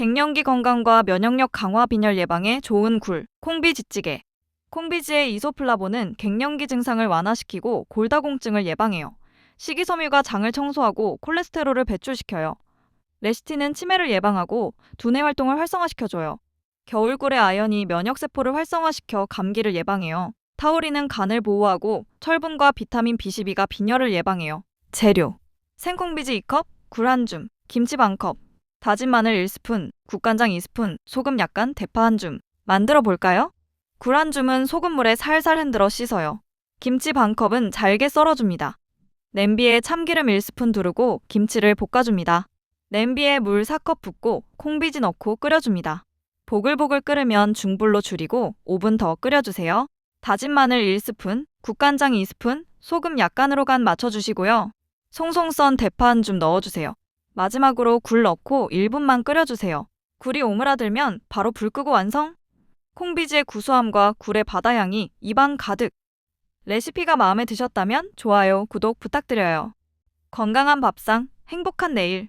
갱년기 건강과 면역력 강화 빈혈 예방에 좋은 굴, 콩비 지찌개. 콩비지의 이소플라본은 갱년기 증상을 완화시키고 골다공증을 예방해요. 식이섬유가 장을 청소하고 콜레스테롤을 배출시켜요. 레시틴은 치매를 예방하고 두뇌 활동을 활성화시켜줘요. 겨울꿀의 아연이 면역세포를 활성화시켜 감기를 예방해요. 타우린은 간을 보호하고 철분과 비타민 B12가 빈혈을 예방해요. 재료 생콩비지 2컵, 굴 한 줌, 김치 반 컵, 다진 마늘 1스푼, 국간장 2스푼, 소금 약간, 대파 한 줌. 만들어 볼까요? 굴 한 줌은 소금물에 살살 흔들어 씻어요. 김치 반 컵은 잘게 썰어줍니다. 냄비에 참기름 1스푼 두르고 김치를 볶아줍니다. 냄비에 물 4컵 붓고 콩비지 넣고 끓여줍니다. 보글보글 끓으면 중불로 줄이고 5분 더 끓여주세요. 다진 마늘 1스푼, 국간장 2스푼, 소금 약간으로 간 맞춰주시고요. 송송 썬 대파 한 줌 넣어주세요. 마지막으로 굴 넣고 1분만 끓여주세요. 굴이 오므라들면 바로 불 끄고 완성! 콩비지의 구수함과 굴의 바다향이 입안 가득! 레시피가 마음에 드셨다면 좋아요, 구독 부탁드려요. 건강한 밥상, 행복한 내일!